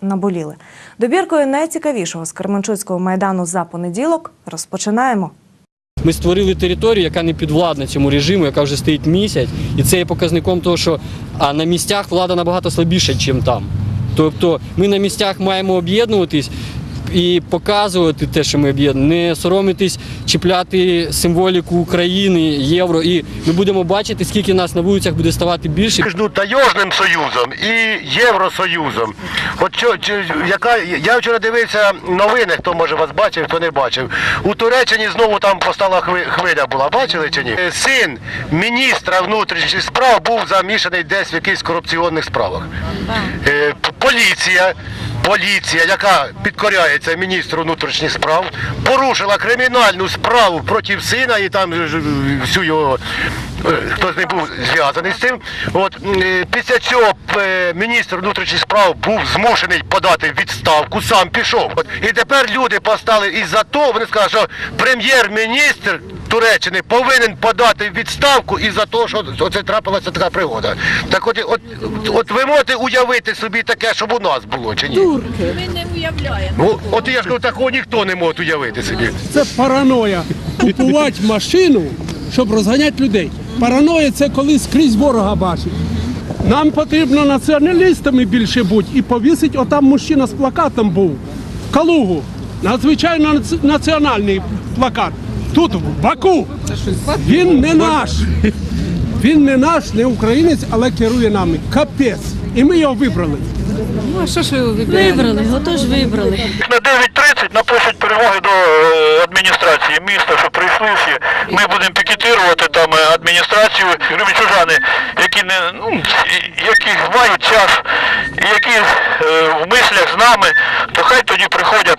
наболіли. Добіркою найцікавішого з Кременчуцького майдану за понеділок розпочинаємо. Ми створили територію, яка не підвладна цьому режиму, яка вже стоїть місяць, і це є показником того, що на місцях влада набагато слабіша, ніж там. Тобто ми на місцях маємо об'єднуватись і показувати те, що ми об'єднані, не соромитись, чіпляти символіку України, євро. І ми будемо бачити, скільки нас на вулицях буде ставати більше. між таєжним союзом і Євросоюзом. От що, чи- яка я вчора дивився новини, хто може вас бачив, хто не бачив. У Туреччині знову там постала хви- хвиля була. Бачили чи ні? Син міністра внутрішніх справ був замішаний десь в якихось корупційних справах. Е, Поліція. Поліція, яка підкоряється міністру внутрішніх справ, порушила кримінальну справу проти сина і там всю його е, хто з ним був зв'язаний з цим. От е, після цього е, міністр внутрішніх справ був змушений подати відставку, сам пішов. От, і тепер люди постали із-за того, вони сказали, що прем'єр-міністр Туреччини повинен подати відставку із-за того, що оце трапилася така пригода. Так от, от, от ви можете уявити собі таке, щоб у нас було чи ні? Ми не уявляємо. Ну, от я ж кажу, такого ніхто не може уявити собі. Це параноя. Купувати машину, щоб розганяти людей. Параноя це коли скрізь ворога бачить. Нам потрібно націоналістами більше бути і повісить, отам мужчина з плакатом був. Калугу. Надзвичайно національний плакат. Тут, в Баку. Він не наш. Він не наш, не українець, але керує нами. Капець. І ми його вибрали. Ну а що його Вибрали, Вибрали, отож вибрали. На 9.30 напишуть перемоги до е, адміністрації міста, що прийшли всі. Ми будемо пікетувати там е, адміністрацію. Кременчужани, які не ну, які мають час, які е, в мислях з нами, то хай тоді приходять.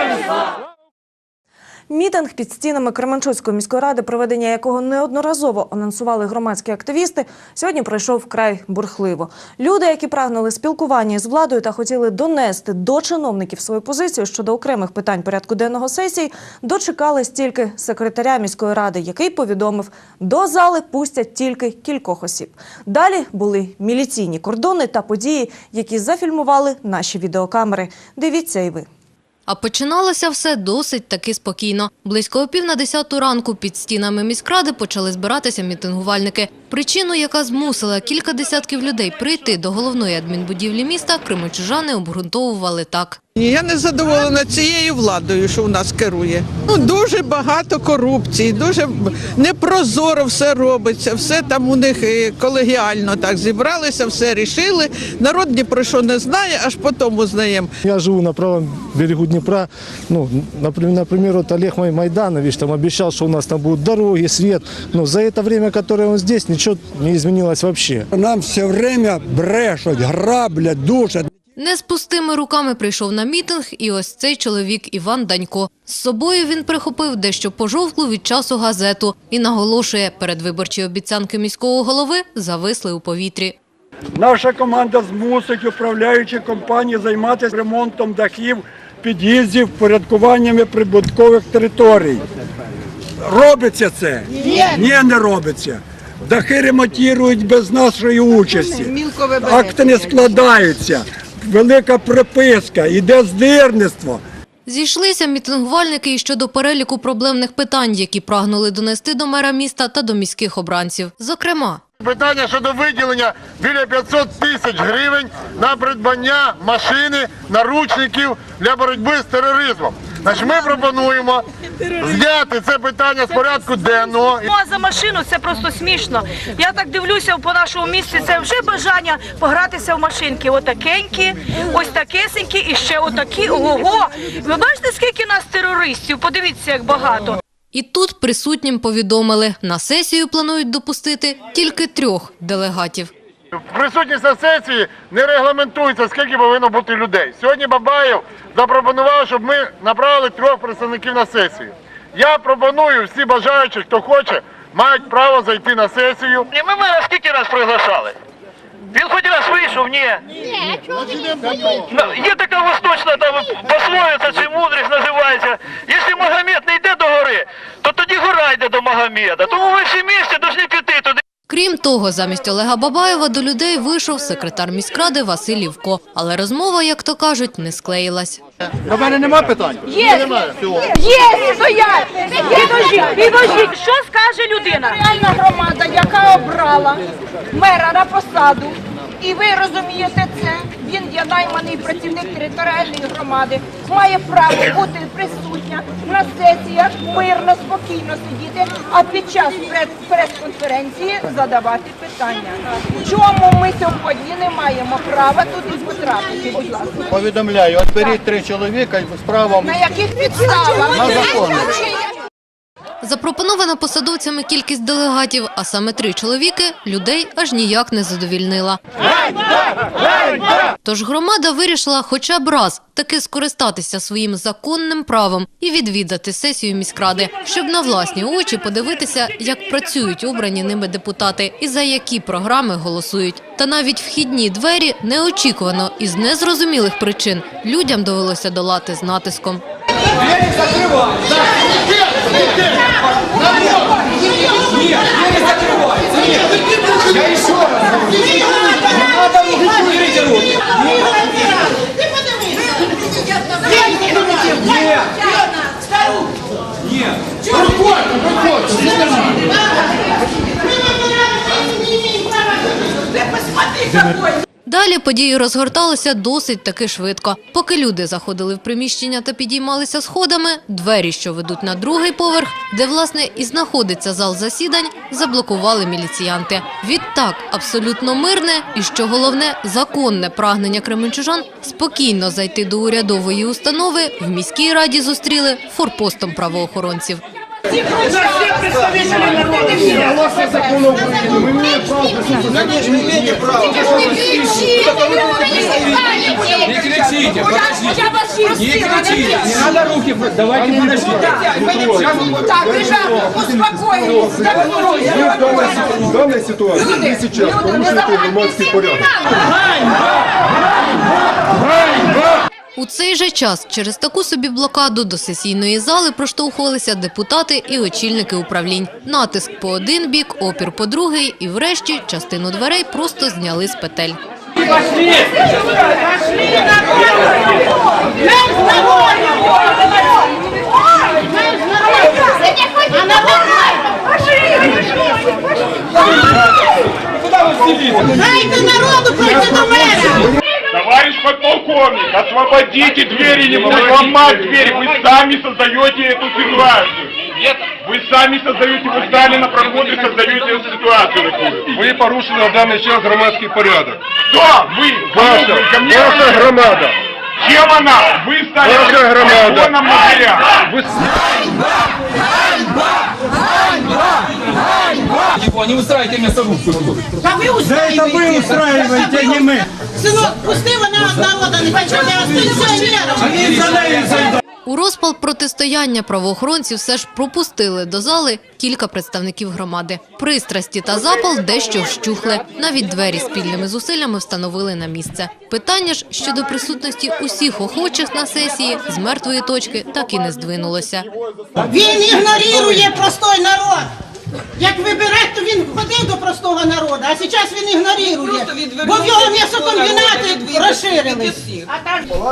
Мітинг під стінами Кременчуцької міської ради, проведення якого неодноразово анонсували громадські активісти, сьогодні пройшов вкрай бурхливо. Люди, які прагнули спілкування з владою та хотіли донести до чиновників свою позицію щодо окремих питань порядку денного сесії, дочекались тільки секретаря міської ради, який повідомив, до зали пустять тільки кількох осіб. Далі були міліційні кордони та події, які зафільмували наші відеокамери. Дивіться і ви. А починалося все досить таки спокійно. Близько о пів на десяту ранку під стінами міськради почали збиратися мітингувальники. Причину, яка змусила кілька десятків людей прийти до головної адмінбудівлі міста, кримочужани обґрунтовували так. Ні, Я не задоволена цією владою, що в нас керує. Ну дуже багато корупції, дуже непрозоро все робиться. Все там у них е, колегіально так зібралися, все рішили. Народ ні про що не знає, аж потім узнаємо. Я живу на правом берегу Днепра. Ну, например, например, Олег Май- Майданович там обещал, что у нас там будут дороги, свет. Но за это время, которое он здесь, ничего не изменилось вообще. Нам все время брешуть, граблять, душать. Не з пустими руками прийшов на мітинг і ось цей чоловік Іван Данько. З собою він прихопив дещо пожовклу від часу газету і наголошує, передвиборчі обіцянки міського голови зависли у повітрі. Наша команда змусить управляючі компанії займатися ремонтом дахів, під'їздів, впорядкуваннями прибуткових територій. Робиться це? Ні, Ні не робиться. Дахи ремонтують без нашої участі. Акти не складаються. Велика приписка, іде здирництво. Зійшлися мітингувальники і щодо переліку проблемних питань, які прагнули донести до мера міста та до міських обранців. Зокрема, Питання щодо виділення біля 500 тисяч гривень на придбання машини, наручників для боротьби з тероризмом. Значить, ми пропонуємо зняти це питання з порядку денного. Ну, а за машину це просто смішно. Я так дивлюся по нашому місці. Це вже бажання погратися в машинки. Отакенькі, ось такесенькі і ще отакі. Ого! Ви бачите, скільки нас терористів? Подивіться, як багато. і тут присутнім повідомили, на сесію планують допустити тільки трьох делегатів. Присутність на сесії не регламентується, скільки повинно бути людей. Сьогодні Бабаєв запропонував, щоб ми направили трьох представників на сесію. Я пропоную всі бажаючі, хто хоче, мають право зайти на сесію. І ми мене скільки раз приглашали? Він хоч раз вийшов? Ні. Ну, Є така восточна там пословиця чи мудрість називається. Якщо Магомед не йде до гори, то тоді гора йде до Магомеда. Тому ви всі місті повинні того, замість Олега Бабаєва до людей вийшов секретар міськради Василь Івко. Але розмова, як то кажуть, не склеїлась. До мене нема питань? Є, є, стоять! Підожіть, підожіть. Що скаже людина? Реальна громада, яка обрала мера на посаду, і ви розумієте це, він є найманий працівник територіальної громади, має право бути присутня на сесіях, мирно, спокійно сидіти, а під час прес- прес-конференції задавати питання. Чому ми сьогодні не маємо права туди потрапити, будь ласка? Повідомляю, от беріть три чоловіка з правом На яких підставах? на закону. Запропонована посадовцями кількість делегатів, а саме три чоловіки, людей аж ніяк не задовільнила. Тож громада вирішила хоча б раз таки скористатися своїм законним правом і відвідати сесію міськради, щоб на власні очі подивитися, як працюють обрані ними депутати і за які програми голосують. Та навіть вхідні двері неочікувано із незрозумілих причин людям довелося долати з натиском. Нет, не закрывайте. Я еще раз говорю. Не надо Далі події розгорталися досить таки швидко. Поки люди заходили в приміщення та підіймалися сходами, двері, що ведуть на другий поверх, де власне і знаходиться зал засідань, заблокували міліціянти. Відтак, абсолютно мирне і що головне, законне прагнення кременчужан спокійно зайти до урядової установи в міській раді зустріли форпостом правоохоронців. Не кричите, подождите. Не кричите, не надо руки, давайте подождите. Так, ребята, успокоились. В даній ситуації ви зараз порушуєте громадський порядок. У цей же час через таку собі блокаду до сесійної зали проштовхувалися депутати і очільники управлінь. Натиск по один бік, опір по другий і врешті частину дверей просто зняли з петель. Дайте народу прийти до мене. Товарищ подполковник, освободите двери, не будут ломать двери, вы сами создаете эту ситуацию. Вы сами создаете, вы стали на проход и создаете эту ситуацию такую. Ви порушили на даний час громадський порядок. Кто? Вы? Ваша, Вы ко мне ваша громада. Чем она? Вы стали Ваша громада. законом на дверях. Ви Да ви устраиваете. не ми. Сынок, пусти вона од народа, не пенсіонером. У розпал протистояння правоохоронці все ж пропустили до зали кілька представників громади. Пристрасті та запал дещо вщухли. Навіть двері спільними зусиллями встановили на місце. Питання ж щодо присутності усіх охочих на сесії з мертвої точки так і не здвинулося. Він ігнорує простой народ. Як вибирать, то він ходив до простого народу, а зараз він ігнорує. Бо в його м'ясокомбінати розширились.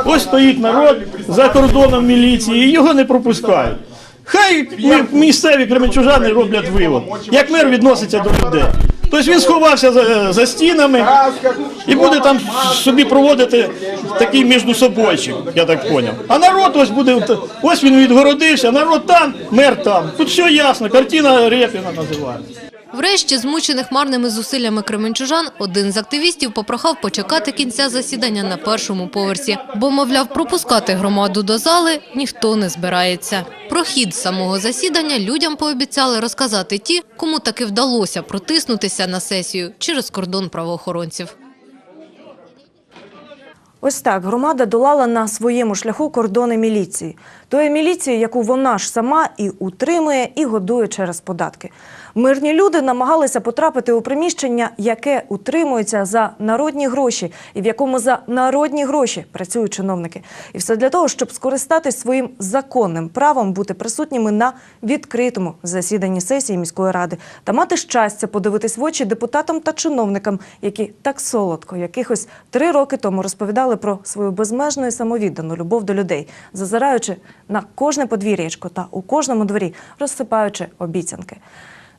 Ось стоїть народ за кордоном міліції, і його не пропускають. Хай місцеві кременчужани роблять вивод, як мер відноситься до людей. Тобто він сховався за, за стінами і буде там собі проводити такий між собою, я так зрозумів. А народ ось буде, ось він відгородився, народ там, мер там. Тут все ясно, картина Репіна називається. Врешті, змучених марними зусиллями кременчужан, один з активістів попрохав почекати кінця засідання на першому поверсі, бо, мовляв, пропускати громаду до зали ніхто не збирається. Про хід самого засідання людям пообіцяли розказати ті, кому таки вдалося протиснутися на сесію через кордон правоохоронців. Ось так громада долала на своєму шляху кордони міліції. Тої міліції, яку вона ж сама і утримує, і годує через податки. Мирні люди намагалися потрапити у приміщення, яке утримується за народні гроші, і в якому за народні гроші працюють чиновники. І все для того, щоб скористатись своїм законним правом бути присутніми на відкритому засіданні сесії міської ради та мати щастя подивитись в очі депутатам та чиновникам, які так солодко, якихось три роки тому розповідали про свою безмежну і самовіддану любов до людей, зазираючи на кожне подвір'ячко та у кожному дворі розсипаючи обіцянки.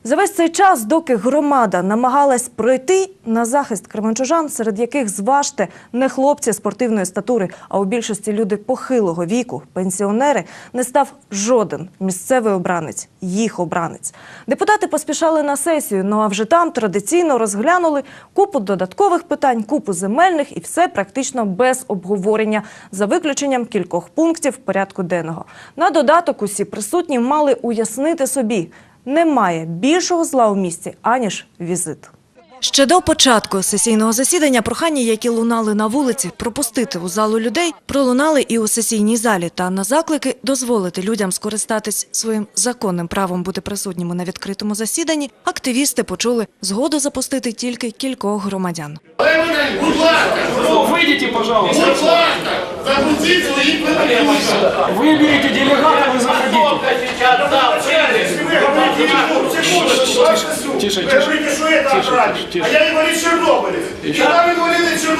За весь цей час, доки громада намагалась пройти на захист кременчужан, серед яких зважте не хлопці спортивної статури, а у більшості люди похилого віку, пенсіонери, не став жоден місцевий обранець, їх обранець. Депутати поспішали на сесію, ну а вже там традиційно розглянули купу додаткових питань, купу земельних і все практично без обговорення, за виключенням кількох пунктів порядку денного. На додаток усі присутні мали уяснити собі. Немає більшого зла у місті, аніж візит. Ще до початку сесійного засідання прохання, які лунали на вулиці, пропустити у залу людей, пролунали і у сесійній залі. Та на заклики дозволити людям скористатись своїм законним правом бути присутніми на відкритому засіданні. Активісти почули згоду запустити тільки кількох громадян. Выйдите, пожалуйста. Выберите делегатов и заходите. Тише, тише, тише, тише, тише. А я инвалид Чернобыля. Когда вы говорили Чернобыль?